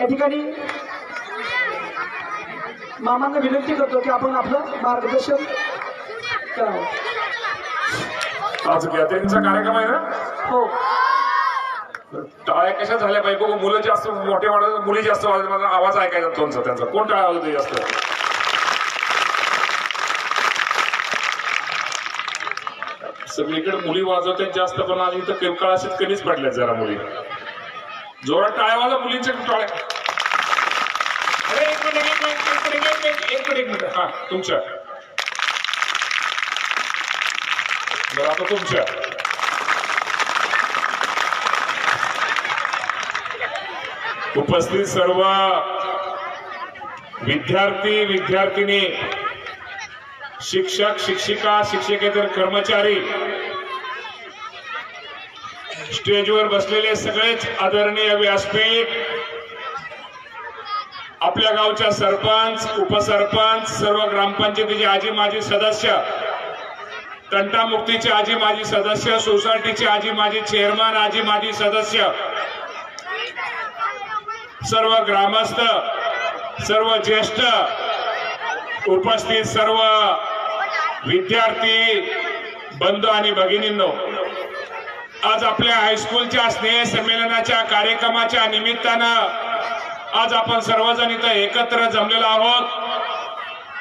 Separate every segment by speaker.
Speaker 1: या ठिकाणी मामांना विनंती करतो की आपण आपलं मार्गदर्शन करावं.
Speaker 2: आज गॅदरिंगचा कार्यक्रम आहे ना?
Speaker 1: हो.
Speaker 2: टाळ्या कशा झाल्या पाहिजे बघू मुलं जास्त मोठे वाढत मुली जास्त वाढत माझा आवाज ऐकायचा तुमचा त्यांचा. कोण टाळ्या वाजवते जास्त? सगळीकडे मुली वाजवतात जास्त पण आज इथं किरकाळ असेच कमीच पडल्यात जरा मुली. जोरात टाळ्या वाजा मुलींच्या टाळ्या अरे एक मिनिट एक मिनिट एक मिनिट एक मिनिट एक मिनिट हा तुमच्या. बरं आता तुमच्या. उपस्थित सर्व विद्यार्थी विद्यार्थिनी शिक्षक शिक्षिका शिक्षकेतर कर्मचारी स्टेजवर बसलेले सगळेच आदरणीय व्यासपीठ आपल्या गावच्या सरपंच उपसरपंच सर्व ग्रामपंचायतीचे आजी माजी सदस्य तंटामुक्तीचे आजी माजी सदस्य सोसायटीचे आजी माजी चेअरमन आजी माजी सदस्य सर्व ग्रामस्थ सर्व ज्येष्ठ उपस्थित सर्व विद्यार्थी बंधू आणि भगिनींनो आज आपल्या हायस्कूलच्या स्नेह संमेलनाच्या कार्यक्रमाच्या निमित्तानं आज आपण सर्वजण इथं एकत्र जमलेलो आहोत.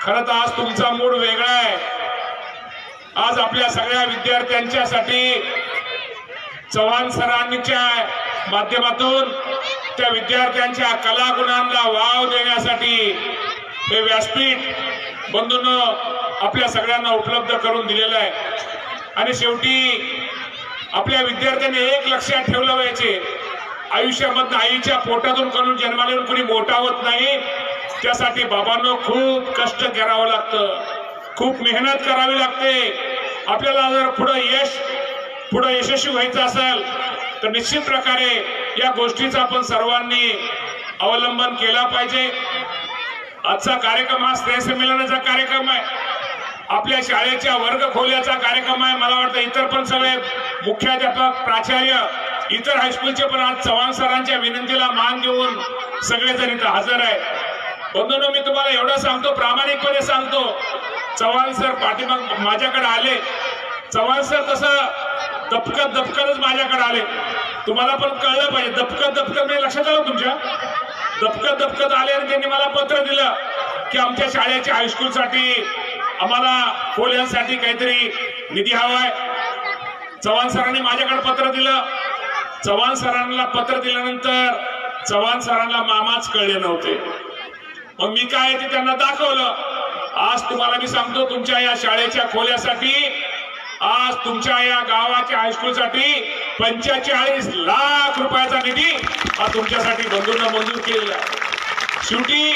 Speaker 2: खरं तर आज तुमचा मूड वेगळा आहे. आज आपल्या सगळ्या विद्यार्थ्यांच्यासाठी चव्हाण सरांच्या माध्यमातून त्या विद्यार्थ्यांच्या कलागुणांना वाव देण्यासाठी हे व्यासपीठ बंधूंनो आपल्या सगळ्यांना उपलब्ध करून दिलेलं आहे. आणि शेवटी आपल्या विद्यार्थ्यांनी एक लक्षात ठेवलं पाहिजे आयुष्यामधनं आईच्या पोटातून करून जन्माला कुणी मोठा होत नाही त्यासाठी बाबांना खूप कष्ट करावं लागतं. खूप मेहनत करावी लागते. आपल्याला जर पुढं यश पुढं यशस्वी व्हायचं असेल तर निश्चित प्रकारे या गोष्टीचा आपण सर्वांनी अवलंबन केला पाहिजे. आजचा कार्यक्रम हा स्नेहसंमेलनाचा कार्यक्रम आहे. आपल्या शाळेच्या वर्ग खोल्याचा कार्यक्रम आहे. मला वाटतं इतर पण सगळे मुख्याध्यापक प्राचार्य इतर हायस्कूलचे पण आज चव्हाण सरांच्या विनंतीला मान देऊन सगळेजण इथं हजर आहे. बंधूंनो मी तुम्हाला एवढं सांगतो प्रामाणिकपणे सांगतो. चव्हाण सर पाठीमाग माझ्याकडे आले. चव्हाण सर तसं दपकत दपकतच माझ्याकडे आले. तुम्हाला पण कळलं पाहिजे दपकत दपकत म्हणजे लक्षात आलं तुमच्या? दपकत दपकत आले आणि त्यांनी मला पत्र दिलं की आमच्या शाळेच्या हायस्कूलसाठी आम्हाला खोल्यांसाठी काहीतरी निधी हवाय. चव्हाण सरांनी माझ्याकडे पत्र दिलं. चव्हाण सरांना पत्र दिल्यानंतर चव्हाण सरांना मामाच कळले नव्हते. मग मी काय ते त्यांना दाखवलं? आज तुम्हाला मी सांगतो तुमच्या या शाळेच्या खोल्यासाठी आज तुमच्या या गावाच्या हायस्कूलसाठी पंचेचाळीस लाख रुपयाचा निधी हा तुमच्यासाठी बंधूंना मंजूर केलेला शेवटी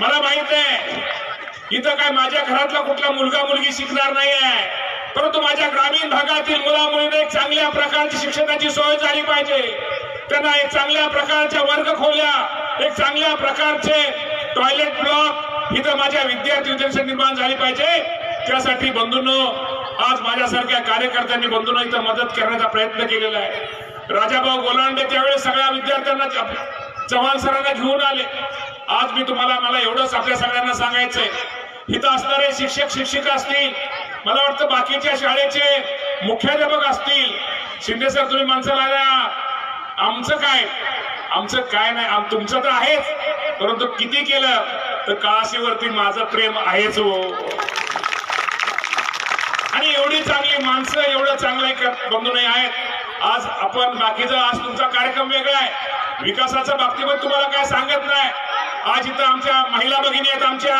Speaker 2: मला माहीत आहे इथं काय माझ्या घरातला कुठला मुलगा मुलगी शिकणार नाही आहे परंतु माझ्या ग्रामीण भागातील मुला मुलींना एक चांगल्या प्रकारची शिक्षणाची सोय झाली पाहिजे. त्यांना एक चांगल्या प्रकारच्या वर्ग खोल्या एक चांगल्या प्रकारचे टॉयलेट ब्लॉक इथं माझ्या विद्यार्थी विद्यार्थी निर्माण झाली पाहिजे. त्यासाठी बंधूंनो आज माझ्यासारख्या कार्यकर्त्यांनी बंधूंना इथं मदत करण्याचा प्रयत्न केलेला आहे. राजाभाऊ गोलांडे त्यावेळेस सगळ्या विद्यार्थ्यांना चव्हाण सरांना घेऊन आले. आज मी तुम्हाला मला एवढंच आपल्या सगळ्यांना सांगायचंय. इथं असणारे शिक्षक शिक्षिका असतील मला वाटतं बाकीच्या शाळेचे मुख्याध्यापक असतील. शिंदे सर तुम्ही माणसाला आल्या आमचं काय? आमचं काय नाही? तुमचं तर आहेच. परंतु किती केलं तर काशीवरती माझं प्रेम आहेच हो. आणि एवढी चांगली माणसं एवढं चांगलं एक बंधू नाही आहेत. आज आपण बाकीचा आज तुमचा कार्यक्रम वेगळा आहे. विकासाच्या बाबतीमध्ये तुम्हाला काय सांगत नाही. आज इथं आमच्या महिला भगिनी आहेत आमच्या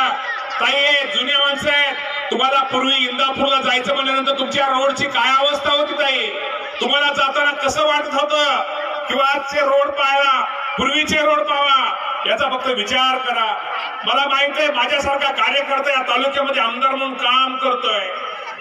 Speaker 2: ताई आहेत जुन्या माणसं आहेत. तुम्हाला पूर्वी इंदापूरला जायचं म्हणल्यानंतर तुमच्या रोडची काय अवस्था होती ताई? तुम्हाला जाताना कसं वाटत होतं? किंवा आजचे रोड पाहायला पूर्वीचे रोड पाहावा याचा फक्त विचार करा. मला माहीत आहे माझ्यासारखा कार्यकर्ता या तालुक्यामध्ये आमदार म्हणून काम करतोय.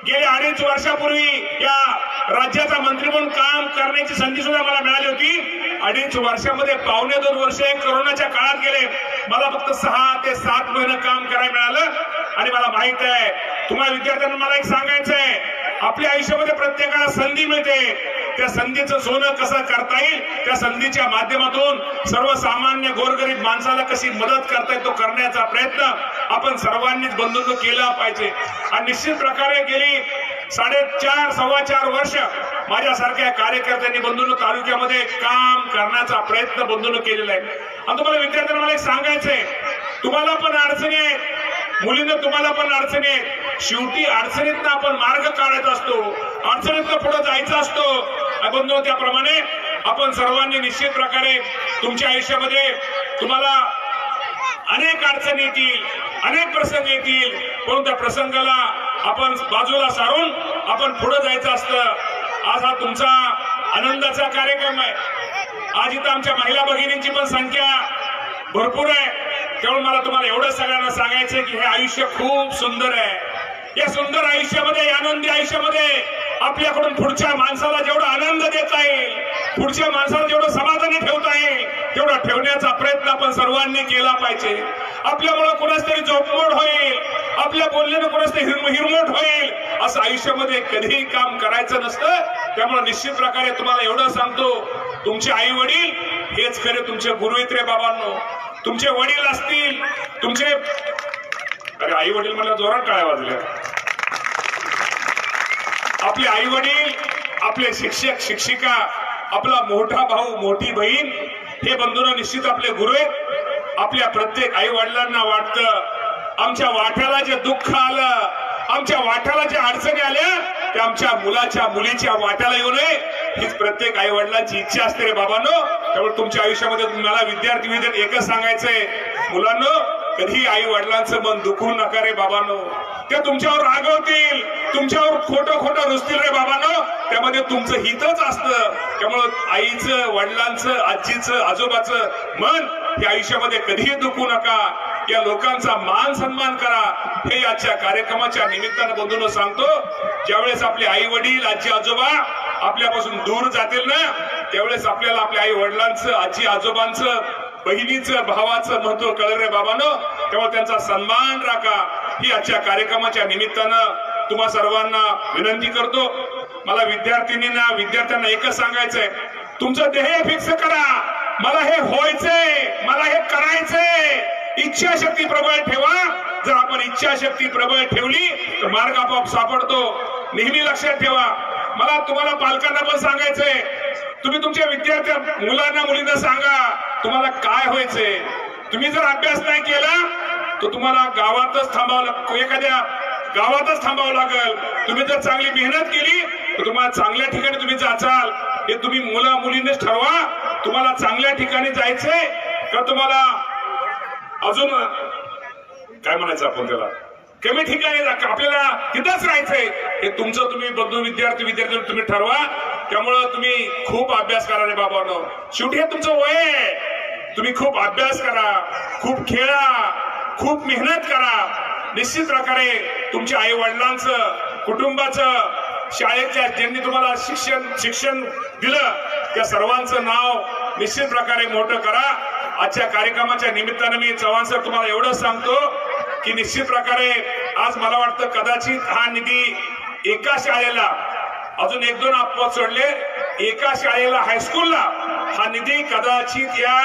Speaker 2: गेले अडीच वर्षापूर्वी या राज्याचा मंत्री म्हणून काम करण्याची संधी सुद्धा मला मिळाली होती. अडीच वर्षामध्ये पावणे दोन वर्ष कोरोनाच्या काळात गेले. मला फक्त सहा ते सात महिने काम करायला मिळालं. आणि मला माहीत आहे तुम्हाला विद्यार्थ्यांना मला एक सांगायचं आहे. आपल्या आयुष्यामध्ये प्रत्येकाला संधी मिळते. त्या संधीचं सोनं कसं करता येईल? त्या संधीच्या माध्यमातून सर्वसामान्य गोरगरीब माणसाला कशी मदत करता येईल तो करण्याचा प्रयत्न आपण सर्वांनीच बंधून केला पाहिजे. आणि निश्चित प्रकारे गेली साडेचार सव्वा चार वर्ष माझ्यासारख्या कार्यकर्त्यांनी बंधून तालुक्यामध्ये काम करण्याचा प्रयत्न बंधून केलेला आहे. आणि तुम्हाला विद्यार्थ्यांना मला एक सांगायचंय. तुम्हाला पण अडचणी आहेत मुलींना तुम्हाला पण अडचणी आहेत शेवटी अडचणीतनं आपण मार्ग काढत असतो. अडचणीतनं पुढे जायचं असतो. बंधू त्याप्रमाणे आपण सर्वांनी निश्चित प्रकारे तुमच्या आयुष्यामध्ये तुम्हाला अनेक अडचणी येतील अनेक प्रसंग येतील. परंतु त्या प्रसंगाला आपण बाजूला सारून आपण पुढे जायचं असतं. आज हा तुमचा आनंदाचा कार्यक्रम आहे. आज इथं आमच्या महिला भगिनींची पण संख्या भरपूर आहे. त्यामुळे मला तुम्हाला एवढं सगळ्यांना सांगायचं की हे आयुष्य खूप सुंदर आहे. या सुंदर आयुष्यामध्ये आनंदी आयुष्यामध्ये आपल्याकडून पुढच्या माणसाला जेवढा आनंद देता येईल पुढच्या माणसाला जेवढं समाधानी ठेवता येईल तेवढा ठेवण्याचा प्रयत्न आपण सर्वांनी केला पाहिजे. आपल्यामुळे कोणाच तरी झोपमोड होईल. आपल्या बोलण्यानं कोणाच तरी हिरमोट आयुष्यामध्ये कधीही काम करायचं नसतं त्यामुळे निश्चित प्रकारे तुम्हाला एवढं सांगतो तुमचे आई वडील हेच खरे तुमचे गुरु बाबांनो. तुमचे वडील असतील तुमचे अरे आई वडील मला जोरात टाळ्या वाजल्या. आपले आई वडील आपले शिक्षक शिक्षिका आपला मोठा भाऊ मोठी बहीण हे बंधून निश्चित आपले गुरु आहेत. आपल्या प्रत्येक आई वडिलांना वाटतं आमच्या वाट्याला जे दुःख आलं आमच्या वाट्याला ज्या अडचणी आल्या त्या आमच्या मुलाच्या मुलीच्या वाट्याला येऊ नये. हीच प्रत्येक आई वडिलांची इच्छा असते रे बाबांनो. त्यामुळे तुमच्या आयुष्यामध्ये मला विद्यार्थी विद्यार्थी एकच सांगायचंय. मुलांनो कधी आई वडिलांचं मन दुखवू नका रे बाबांनो. ते तुमच्यावर रागवतील तुमच्यावर खोटं खोटं रुजतील रे बाबांनो. त्यामध्ये तुमचं हितच असतं. त्यामुळं आईचं वडिलांचं आजीचं आजोबाचं मन हे आयुष्यामध्ये कधीही दुखवू नका. या लोकांचा मान सन्मान करा. हे आजच्या कार्यक्रमाच्या निमित्तानं बंधून सांगतो ज्यावेळेस आपले आई वडील आजी आजोबा आपल्यापासून दूर जातील ना त्यावेळेस आपल्याला आपल्या आई वडिलांचं आजी आजोबांचं बहिणीचं भावाचं महत्त्व कळलं रे बाबानो. तेव्हा त्यांचा सन्मान राखा. ही आजच्या कार्यक्रमाच्या निमित्तानं तुम्हा सर्वांना विनंती करतो. मला विद्यार्थिनींना विद्यार्थ्यांना एकच सांगायचंय. तुमचं ध्येय फिक्स करा. मला हे व्हायचंय. मला हे करायचंय. इच्छाशक्ती प्रबळ ठेवा. जर आपण इच्छाशक्ती प्रबळ ठेवली तर मार्ग आपोआप सापडतो. नेहमी लक्षात ठेवा. मला तुम्हाला पालकांना पण सांगायचंय. तुम्ही तुमच्या विद्यार्थ्या मुलांना मुलींना सांगा तुम्हाला काय व्हायचंय. तुम्ही जर अभ्यास नाही केला तर तुम्हाला गावातच थांबावं लागतो एखाद्या गावातच थांबावं लागेल. तुम्ही जर चांगली मेहनत केली तर तुम्हाला चांगल्या ठिकाणी तुम्ही जाचाल. हे तुम्ही मुला मुलींनीच ठरवा. तुम्हाला चांगल्या ठिकाणी जायचंय का तुम्हाला अजून काय म्हणायचं आपण त्याला? कमी ठिकाणी आपल्याला तिथंच राहायचंय. हे तुमचं तुम्ही बंधू विद्यार्थी विद्यार्थी तुम्ही ठरवा. त्यामुळं तुम्ही खूप अभ्यास करा रे बाबांनो. शेवटी हे तुमचं वय आहे. तुम्ही खूप अभ्यास करा खूप खेळा खूप मेहनत करा. निश्चित प्रकारे तुमच्या आई वडिलांचं कुटुंबाचं शाळेच्या ज्यांनी तुम्हाला शिक्षण शिक्षण दिलं त्या सर्वांचं नाव निश्चित प्रकारे मोठं करा. आजच्या कार्यक्रमाच्या निमित्तानं मी चव्हाण सर तुम्हाला एवढंच सांगतो की निश्चित प्रकारे आज मला वाटतं कदाचित हा निधी एका शाळेला अजून एक दोन अपवाद सोडले एका शाळेला हायस्कूलला हा निधी कदाचित या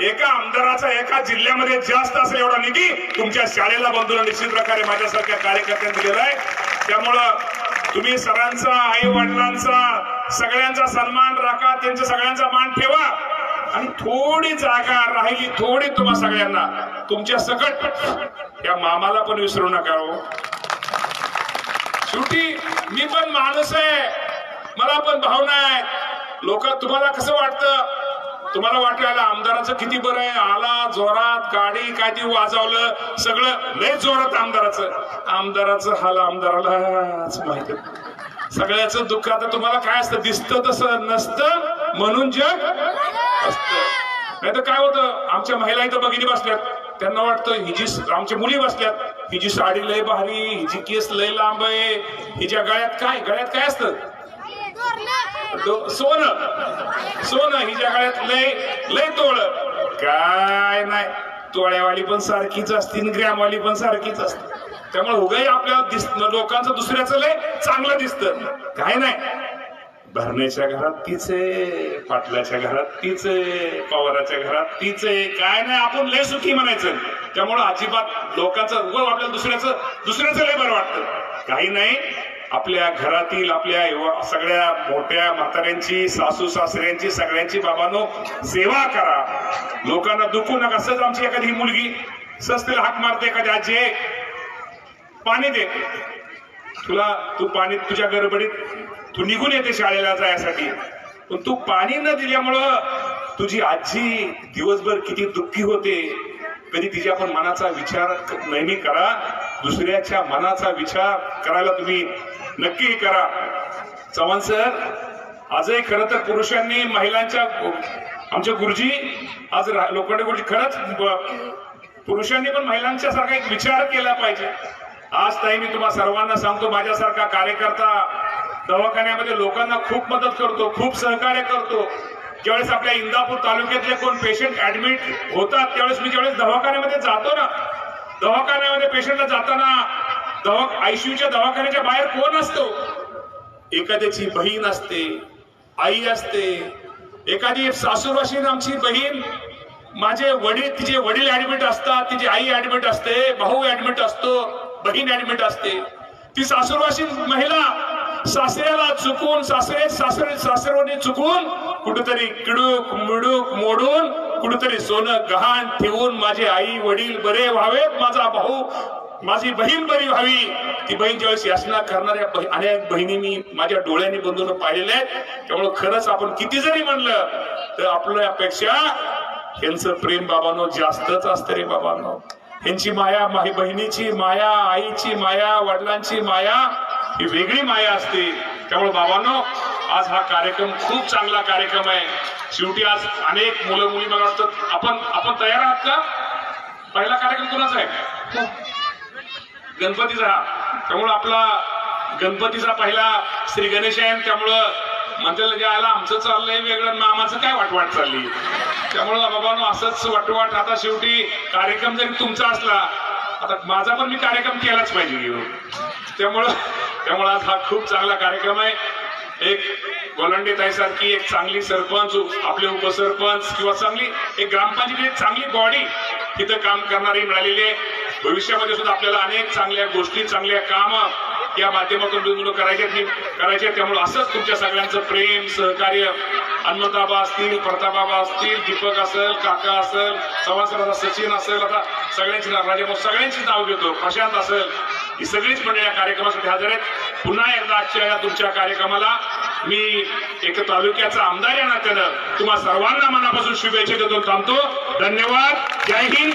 Speaker 2: एका आमदाराचा एका जिल्ह्यामध्ये जास्त असेल एवढा निधी तुमच्या शाळेला बंधूला निश्चित प्रकारे माझ्यासारख्या कार्यकर्त्यांनी दिलेला आहे. त्यामुळं तुम्ही सरांचा आई वडिलांचा सगळ्यांचा सन्मान राखा त्यांचा सगळ्यांचा मान ठेवा. आणि थोडी जागा राहिली थोडी तुम्हा सगळ्यांना. तुमच्या सकट. या मामाला पण विसरू नका हो. शेवटी मी पण माणूस आहे. मला पण भावना आहे. लोक तुम्हाला कसं वाटतं? तुम्हाला वाटायला आमदाराचं किती बरं आहे? आला जोरात गाडी काय ती वाजवलं सगळं. लय जोरात आमदाराचं. आमदाराचं हाल आमदारालाच माहीत सगळ्याच दुःख आता तुम्हाला काय असतं? दिसतं तसं नसतं. म्हणून जग नाही तर काय होतं? आमच्या महिला इथं भगिनी बसल्यात. त्यांना वाटतं हिची आमच्या मुली बसल्यात. हिची साडी लय भारी हिची केस लय लांब आहे हिच्या गळ्यात काय गळ्यात काय असतं? सोनं. सोनं. हिच्या गळ्यात लय लय तोळ काय नाही. तोळ्यावाली पण सारखीच असते ग्रॅमवाली पण सारखीच असते. त्यामुळे उगाही आपल्याला दिस लोकांचं दुसऱ्याचं लय चांगलं दिसतं. काय नाही. भरण्याच्या घरात तीच आहे पाटलाच्या घरात तीच आहे पवाराच्या घरात तीच आहे. काय नाही आपण लय सुखी म्हणायचं. त्यामुळं अजिबात लोकांचं उगव आपल्याला दुसऱ्याचं दुसऱ्याचं लय बरं वाटतं. काही नाही आपल्या घरातील आपल्या सगळ्या मोठ्या म्हाताऱ्यांची सासू सासऱ्यांची सगळ्यांची बाबांनो सेवा करा. लोकांना दुखू नका. सहज आमची एखादी ही मुलगी सहज तिला हाक मारते एखादी आजी पाणी दे. तुला तू पाणी तुझ्या गडबडीत तू निघून येते शाळेला जायसाठी. पण तू पाणी न दिल्यामुळं तुझी आजी दिवसभर किती दुःखी होते. कधी तिच्या पण मनाचा विचार नेहमी करा. दुसऱ्याच्या मनाचा विचार करायला तुम्ही नक्की करा. चव्हाण सर आजही खरं तर पुरुषांनी महिलांच्या आमचे गुरुजी आज लोखंडे गुरुजी खरंच पुरुषांनी पण महिलांच्या सारखा एक विचार केला पाहिजे. आज ताई मी तुम्हा सर्वांना सांगतो माझ्यासारखा कार्यकर्ता दवाखान्यामध्ये लोकांना खूप मदत करतो खूप सहकार्य करतो. ज्यावेळेस आपल्या इंदापूर तालुक्यातले कोण पेशंट ऍडमिट होतात त्यावेळेस मी ज्यावेळेस दवाखान्यामध्ये जातो ना दवाखान्यामध्ये पेशंटला जाताना दवा आयसीयूच्या दवाखान्याच्या बाहेर कोण असतो? एखाद्याची बहीण असते आई असते एखादी सासूरवाशीन आमची बहीण माझे वडील तिचे वडील ऍडमिट असतात तिची आई ऍडमिट असते भाऊ ऍडमिट असतो. बहीण ऍडमिट असते. ती सासूरवाशी महिला सासऱ्याला चुकून सासरे सासरे सासरवणी चुकून कुठेतरी किडूक मिडूक मोडून कुठेतरी सोनं गहाण ठेवून माझे आई वडील बरे व्हावेत माझा भाऊ माझी बहीण बरी व्हावी. ती बहीण ज्यावेळेस याचना करणाऱ्या अनेक बहिणी मी माझ्या डोळ्यांनी बंधून पाहिलेल्या आहेत. त्यामुळे खरंच आपण किती जरी म्हणलं तर आपल्यापेक्षा यांचं प्रेम बाबांनो जास्तच असतं रे बाबांनो. यांची माया माही बहिणीची माया आईची माया वडिलांची माया ही वेगळी माया असते. त्यामुळे बाबांनो आज हा कार्यक्रम खूप चांगला कार्यक्रम आहे. शेवटी आज अनेक मुलं मुली मला वाटतं आपण आपण तयार आहात का? पहिला कार्यक्रम कोणाचा आहे? गणपतीचा. त्यामुळं आपला गणपतीचा पहिला श्री गणेश आहे त्यामुळं म्हणते जे आला आमचं चाललंय वेगळं मामाचं काय वाटवाट चालली? त्यामुळं बाबांनो असंच वाटवाट. आता शेवटी कार्यक्रम जरी तुमचा असला आता माझा पण मी कार्यक्रम केलाच पाहिजे त्यामुळं त्यामुळं आज हा खूप चांगला कार्यक्रम आहे. एक गोलंडे ताईसारखी एक चांगली सरपंच आपले उपसरपंच किंवा चांगली एक ग्रामपंचायत एक चांगली बॉडी तिथं काम करणारी मिळालेली आहे. भविष्यामध्ये सुद्धा आपल्याला अनेक चांगल्या गोष्टी चांगल्या कामं या माध्यमातून निवडणूक करायच्या करायच्या त्यामुळे असंच तुमच्या सगळ्यांचं प्रेम सहकार्य हनुमंताबा असतील प्रताबाबा असतील दीपक असेल काका असेल चव्हाण सचिन असेल आता सगळ्यांची नाव राजे सगळ्यांची नाव घेतो. प्रशांत असेल ही सगळीच मंडळी या कार्यक्रमासाठी हजर आहेत. पुन्हा एकदा आजच्या या तुमच्या कार्यक्रमाला मी एक तालुक्याचा आमदार या नात्यानं तुम्हा सर्वांना मनापासून शुभेच्छा देतो थांबतो. धन्यवाद. जय हिंद.